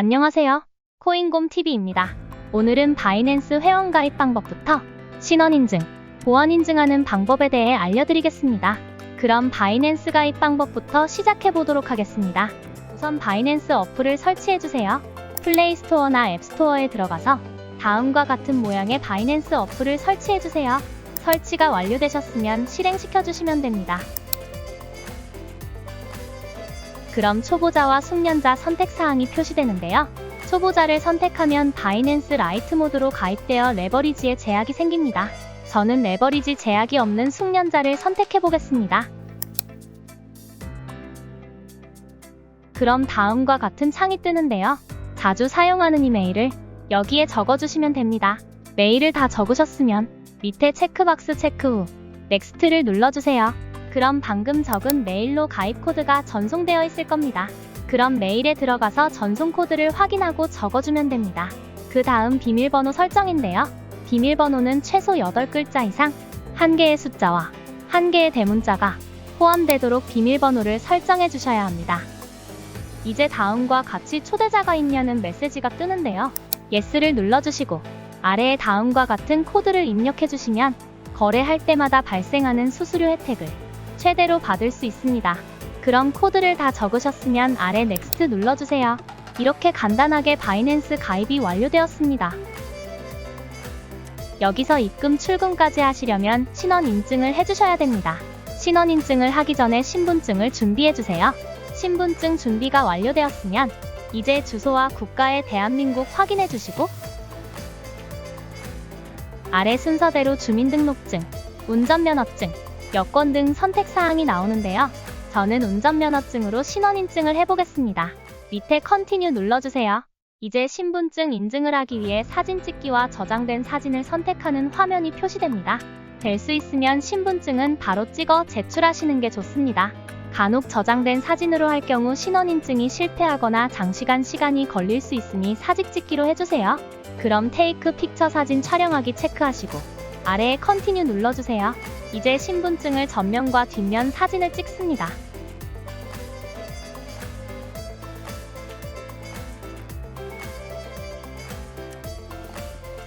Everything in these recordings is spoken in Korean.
안녕하세요. 코인곰TV입니다. 오늘은 바이낸스 회원 가입 방법부터 신원 인증, 보안 인증하는 방법에 대해 알려드리겠습니다. 그럼 바이낸스 가입 방법부터 시작해 보도록 하겠습니다. 우선 바이낸스 어플을 설치해 주세요. 플레이 스토어나 앱 스토어에 들어가서 다음과 같은 모양의 바이낸스 어플을 설치해 주세요. 설치가 완료되셨으면 실행시켜 주시면 됩니다. 그럼 초보자와 숙련자 선택 사항이 표시되는데요. 초보자를 선택하면 바이낸스 라이트 모드로 가입되어 레버리지에 제약이 생깁니다. 저는 레버리지 제약이 없는 숙련자를 선택해 보겠습니다. 그럼 다음과 같은 창이 뜨는데요. 자주 사용하는 이메일을 여기에 적어주시면 됩니다. 메일을 다 적으셨으면 밑에 체크박스 체크 후 넥스트를 눌러주세요. 그럼 방금 적은 메일로 가입 코드가 전송되어 있을 겁니다. 그럼 메일에 들어가서 전송 코드를 확인하고 적어주면 됩니다. 그 다음 비밀번호 설정인데요. 비밀번호는 최소 8글자 이상, 한 개의 숫자와 한 개의 대문자가 포함되도록 비밀번호를 설정해 주셔야 합니다. 이제 다음과 같이 초대자가 있냐는 메시지가 뜨는데요. 예스를 눌러주시고 아래에 다음과 같은 코드를 입력해 주시면 거래할 때마다 발생하는 수수료 혜택을 최대로 받을 수 있습니다. 그럼 코드를 다 적으셨으면 아래 넥스트 눌러주세요. 이렇게 간단하게 바이낸스 가입이 완료되었습니다. 여기서 입금 출금까지 하시려면 신원 인증을 해주셔야 됩니다. 신원 인증을 하기 전에 신분증을 준비해주세요. 신분증 준비가 완료되었으면 이제 주소와 국가의 대한민국 확인해주시고 아래 순서대로 주민등록증, 운전면허증, 여권 등 선택사항이 나오는데요. 저는 운전면허증으로 신원인증을 해보겠습니다. 밑에 컨티뉴 눌러주세요. 이제 신분증 인증을 하기 위해 사진 찍기와 저장된 사진을 선택하는 화면이 표시됩니다. 될 수 있으면 신분증은 바로 찍어 제출하시는 게 좋습니다. 간혹 저장된 사진으로 할 경우 신원인증이 실패하거나 장시간 시간이 걸릴 수 있으니 사진 찍기로 해주세요. 그럼 테이크 픽처 사진 촬영하기 체크하시고 아래에 컨티뉴 눌러주세요. 이제 신분증을 전면과 뒷면 사진을 찍습니다.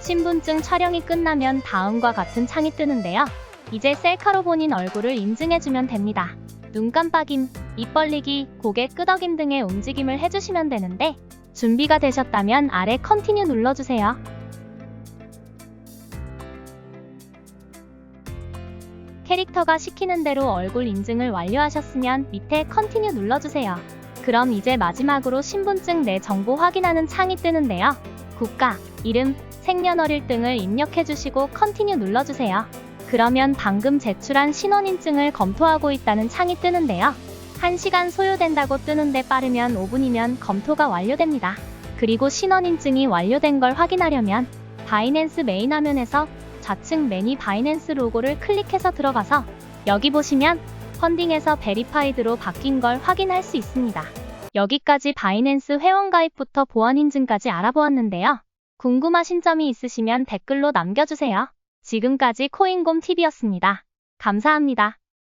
신분증 촬영이 끝나면 다음과 같은 창이 뜨는데요. 이제 셀카로 본인 얼굴을 인증해주면 됩니다. 눈 깜빡임, 입 벌리기, 고개 끄덕임 등의 움직임을 해주시면 되는데 준비가 되셨다면 아래 컨티뉴 눌러주세요. 캐릭터가 시키는 대로 얼굴 인증을 완료하셨으면 밑에 컨티뉴 눌러주세요. 그럼 이제 마지막으로 신분증 내 정보 확인하는 창이 뜨는데요. 국가, 이름, 생년월일 등을 입력해 주시고 컨티뉴 눌러주세요. 그러면 방금 제출한 신원인증을 검토하고 있다는 창이 뜨는데요. 1시간 소요된다고 뜨는데 빠르면 5분이면 검토가 완료됩니다. 그리고 신원인증이 완료된 걸 확인하려면 바이낸스 메인 화면에서 좌측 매니 바이낸스 로고를 클릭해서 들어가서 여기 보시면 펀딩에서 베리파이드로 바뀐 걸 확인할 수 있습니다. 여기까지 바이낸스 회원 가입부터 보안 인증까지 알아보았는데요. 궁금하신 점이 있으시면 댓글로 남겨주세요. 지금까지 코인곰TV였습니다. 감사합니다.